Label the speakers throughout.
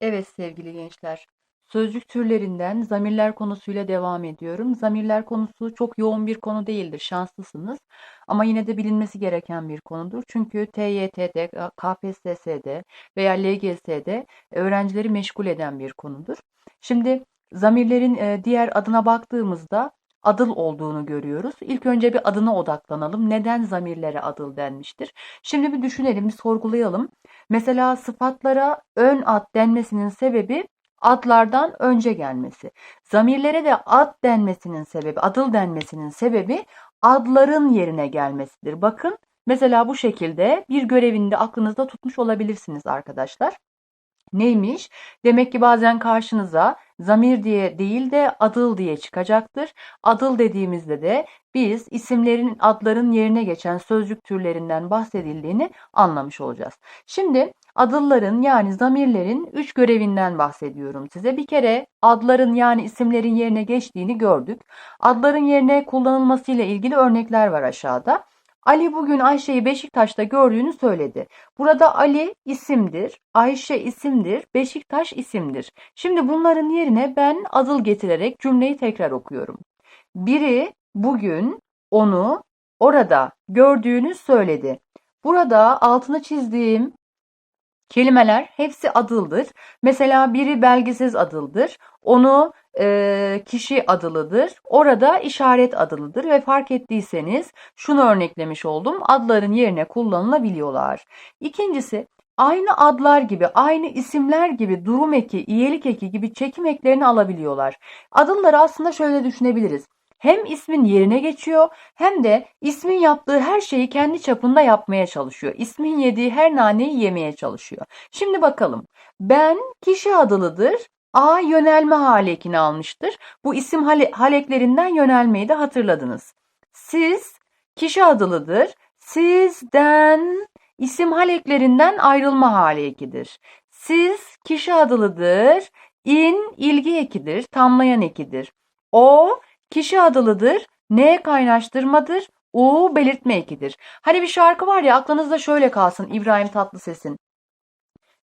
Speaker 1: Evet sevgili gençler. Sözcük türlerinden zamirler konusuyla devam ediyorum. Zamirler konusu çok yoğun bir konu değildir. Şanslısınız. Ama yine de bilinmesi gereken bir konudur. Çünkü TYT'de, KPSS'de veya LGS'de öğrencileri meşgul eden bir konudur. Şimdi zamirlerin e, diğer adına baktığımızda adıl olduğunu görüyoruz. İlk önce bir adına odaklanalım. Neden zamirlere adıl denmiştir? Şimdi bir düşünelim, bir sorgulayalım. Mesela sıfatlara ön ad denmesinin sebebi adlardan önce gelmesi. Zamirlere de ad denmesinin sebebi, adıl denmesinin sebebi adların yerine gelmesidir. Bakın mesela bu şekilde bir görevini de aklınızda tutmuş olabilirsiniz arkadaşlar. Neymiş? Demek ki bazen karşınıza zamir diye değil de adıl diye çıkacaktır. Adıl dediğimizde de biz isimlerin adların yerine geçen sözcük türlerinden bahsedildiğini anlamış olacağız. Şimdi adılların yani zamirlerin üç görevinden bahsediyorum size. Bir kere adların yani isimlerin yerine geçtiğini gördük. Adların yerine kullanılmasıyla ilgili örnekler var aşağıda. Ali bugün Ayşe'yi Beşiktaş'ta gördüğünü söyledi. Burada Ali isimdir, Ayşe isimdir, Beşiktaş isimdir. Şimdi bunların yerine ben adıl getirerek cümleyi tekrar okuyorum. Biri bugün onu orada gördüğünü söyledi. Burada altını çizdiğim kelimeler hepsi adıldır. Mesela biri belgesiz adıldır. Onu kişi adılıdır. Orada işaret adılıdır ve fark ettiyseniz şunu örneklemiş oldum. Adların yerine kullanılabiliyorlar. İkincisi aynı adlar gibi, aynı isimler gibi durum eki, iyelik eki gibi çekim eklerini alabiliyorlar. Adılları aslında şöyle düşünebiliriz. Hem ismin yerine geçiyor hem de ismin yaptığı her şeyi kendi çapında yapmaya çalışıyor. İsmin yediği her naneyi yemeye çalışıyor. Şimdi bakalım. Ben kişi adılıdır. A yönelme hali ekini almıştır. Bu isim hale, haleklerinden yönelmeyi de hatırladınız. Siz kişi adılıdır. Sizden isim haleklerinden ayrılma hali ekidir. Siz kişi adılıdır. İn ilgi ekidir, tamlayan ekidir. O kişi adılıdır. Ne kaynaştırmadır. U belirtme ekidir. Hani bir şarkı var ya aklınızda şöyle kalsın İbrahim Tatlıses'in.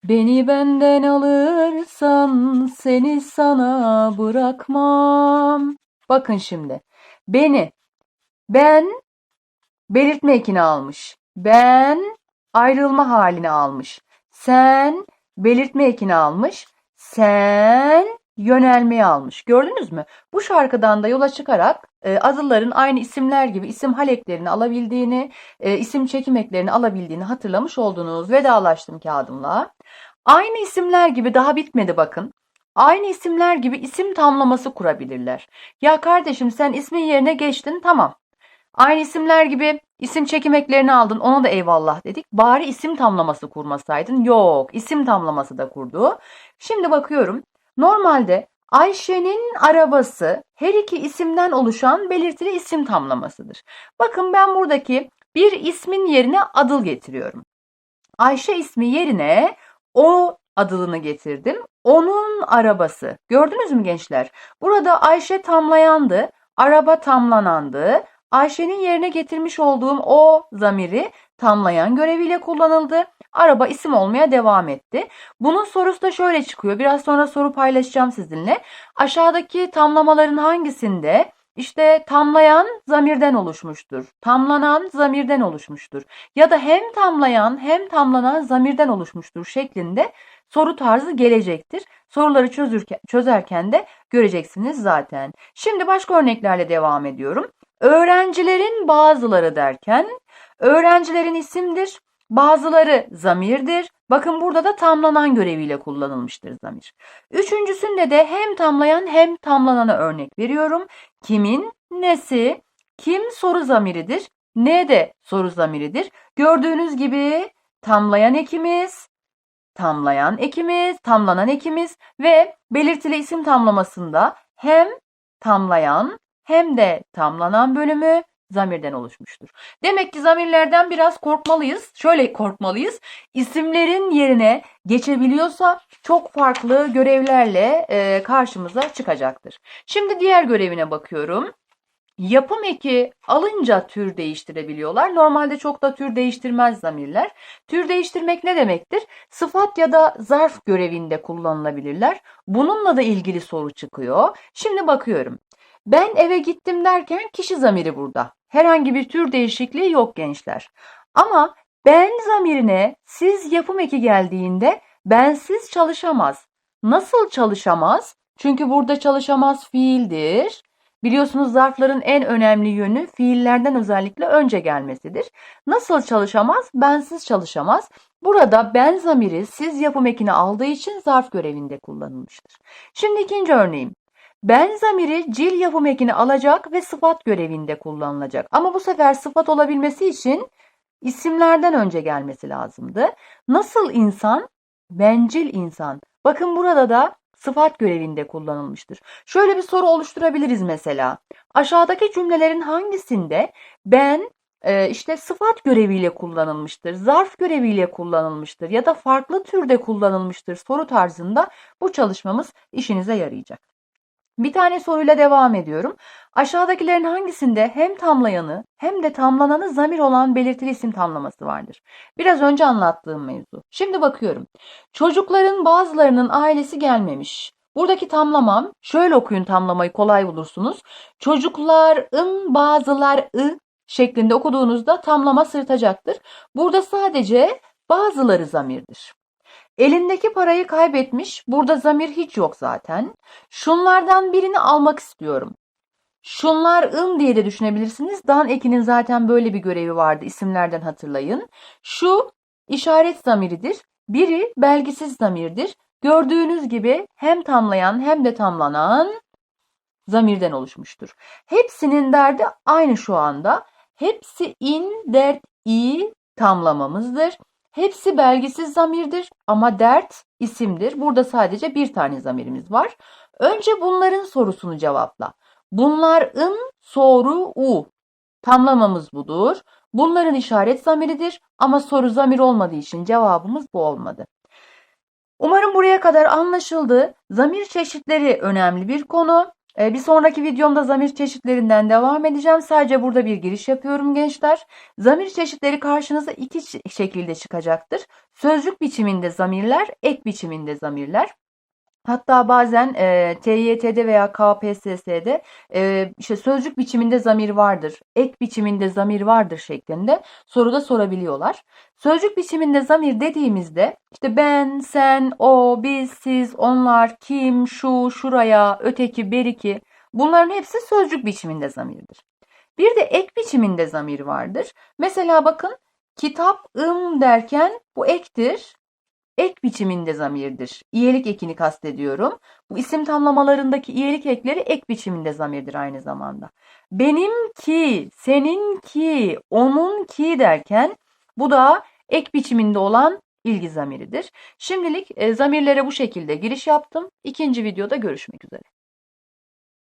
Speaker 1: Beni benden alırsan seni sana bırakmam. Bakın şimdi. Beni. Ben belirtme ekini almış. Ben ayrılma halini almış. Sen belirtme ekini almış. Sen yönelmeyi almış. Gördünüz mü? Bu şarkıdan da yola çıkarak e, azılların aynı isimler gibi isim haleklerini alabildiğini, e, isim çekim eklerini alabildiğini hatırlamış oldunuz. Vedalaştım kağıdımla. Aynı isimler gibi daha bitmedi bakın. Aynı isimler gibi isim tamlaması kurabilirler. Ya kardeşim sen ismin yerine geçtin tamam. Aynı isimler gibi isim çekim eklerini aldın ona da eyvallah dedik. Bari isim tamlaması kurmasaydın. Yok isim tamlaması da kurdu. Şimdi bakıyorum. Normalde Ayşe'nin arabası her iki isimden oluşan belirtili isim tamlamasıdır. Bakın ben buradaki bir ismin yerine adıl getiriyorum. Ayşe ismi yerine o adılını getirdim. Onun arabası. Gördünüz mü gençler? Burada Ayşe tamlayandı, araba tamlanandı. Ayşe'nin yerine getirmiş olduğum o zamiri tamlayan göreviyle kullanıldı. Araba isim olmaya devam etti. Bunun sorusu da şöyle çıkıyor. Biraz sonra soru paylaşacağım sizinle. Aşağıdaki tamlamaların hangisinde işte tamlayan zamirden oluşmuştur. Tamlanan zamirden oluşmuştur. Ya da hem tamlayan hem tamlanan zamirden oluşmuştur şeklinde soru tarzı gelecektir. Soruları çözürken, çözerken de göreceksiniz zaten. Şimdi başka örneklerle devam ediyorum. Öğrencilerin bazıları derken öğrencilerin isimdir. Bazıları zamirdir. Bakın burada da tamlanan göreviyle kullanılmıştır zamir. Üçüncüsünde de hem tamlayan hem tamlanana örnek veriyorum. Kimin, nesi, kim soru zamiridir, ne de soru zamiridir. Gördüğünüz gibi tamlayan ekimiz, tamlayan ekimiz, tamlanan ekimiz ve belirtili isim tamlamasında hem tamlayan hem de tamlanan bölümü zamirden oluşmuştur. Demek ki zamirlerden biraz korkmalıyız. Şöyle korkmalıyız. İsimlerin yerine geçebiliyorsa çok farklı görevlerle e, karşımıza çıkacaktır. Şimdi diğer görevine bakıyorum. Yapım eki alınca tür değiştirebiliyorlar. Normalde çok da tür değiştirmez zamirler. Tür değiştirmek ne demektir? Sıfat ya da zarf görevinde kullanılabilirler. Bununla da ilgili soru çıkıyor. Şimdi bakıyorum. Ben eve gittim derken kişi zamiri burada. Herhangi bir tür değişikliği yok gençler. Ama ben zamirine siz yapım eki geldiğinde bensiz çalışamaz. Nasıl çalışamaz? Çünkü burada çalışamaz fiildir. Biliyorsunuz zarfların en önemli yönü fiillerden özellikle önce gelmesidir. Nasıl çalışamaz? Bensiz çalışamaz. Burada ben zamiri siz yapım ekini aldığı için zarf görevinde kullanılmıştır. Şimdi ikinci örneğim. Ben zamiri cil yapım ekini alacak ve sıfat görevinde kullanılacak. Ama bu sefer sıfat olabilmesi için isimlerden önce gelmesi lazımdı. Nasıl insan? Bencil insan. Bakın burada da sıfat görevinde kullanılmıştır. Şöyle bir soru oluşturabiliriz mesela. Aşağıdaki cümlelerin hangisinde ben e, işte sıfat göreviyle kullanılmıştır, zarf göreviyle kullanılmıştır ya da farklı türde kullanılmıştır soru tarzında bu çalışmamız işinize yarayacak. Bir tane soruyla devam ediyorum. Aşağıdakilerin hangisinde hem tamlayanı hem de tamlananı zamir olan belirtili isim tamlaması vardır? Biraz önce anlattığım mevzu. Şimdi bakıyorum. Çocukların bazılarının ailesi gelmemiş. Buradaki tamlamam, şöyle okuyun tamlamayı kolay bulursunuz. Çocukların bazıları şeklinde okuduğunuzda tamlama sırtacaktır. Burada sadece bazıları zamirdir. Elindeki parayı kaybetmiş. Burada zamir hiç yok zaten. Şunlardan birini almak istiyorum. Şunlar ın diye de düşünebilirsiniz. Dan ekinin zaten böyle bir görevi vardı. İsimlerden hatırlayın. Şu işaret zamiridir. Biri belgisiz zamirdir. Gördüğünüz gibi hem tamlayan hem de tamlanan zamirden oluşmuştur. Hepsinin derdi aynı şu anda. Hepsi in, dert, i tamlamamızdır. Hepsi belgisiz zamirdir ama dert isimdir. Burada sadece bir tane zamirimiz var. Önce bunların sorusunu cevapla. Bunların soru u. Tamlamamız budur. Bunların işaret zamiridir ama soru zamir olmadığı için cevabımız bu olmadı. Umarım buraya kadar anlaşıldı. Zamir çeşitleri önemli bir konu. Ee, bir sonraki videomda zamir çeşitlerinden devam edeceğim. Sadece burada bir giriş yapıyorum gençler. Zamir çeşitleri karşınıza iki şekilde çıkacaktır. Sözcük biçiminde zamirler, ek biçiminde zamirler. Hatta bazen e, TYT'de veya KPSS'de e, işte sözcük biçiminde zamir vardır, ek biçiminde zamir vardır şeklinde soruda sorabiliyorlar. Sözcük biçiminde zamir dediğimizde işte ben, sen, o, biz, siz, onlar, kim, şu, şuraya, öteki, beriki bunların hepsi sözcük biçiminde zamirdir. Bir de ek biçiminde zamir vardır. Mesela bakın kitap ım derken bu ektir ek biçiminde zamirdir. İyelik ekini kastediyorum. Bu isim tamlamalarındaki iyelik ekleri ek biçiminde zamirdir aynı zamanda. Benimki, seninki, onunki derken bu da ek biçiminde olan ilgi zamiridir. Şimdilik e, zamirlere bu şekilde giriş yaptım. İkinci videoda görüşmek üzere.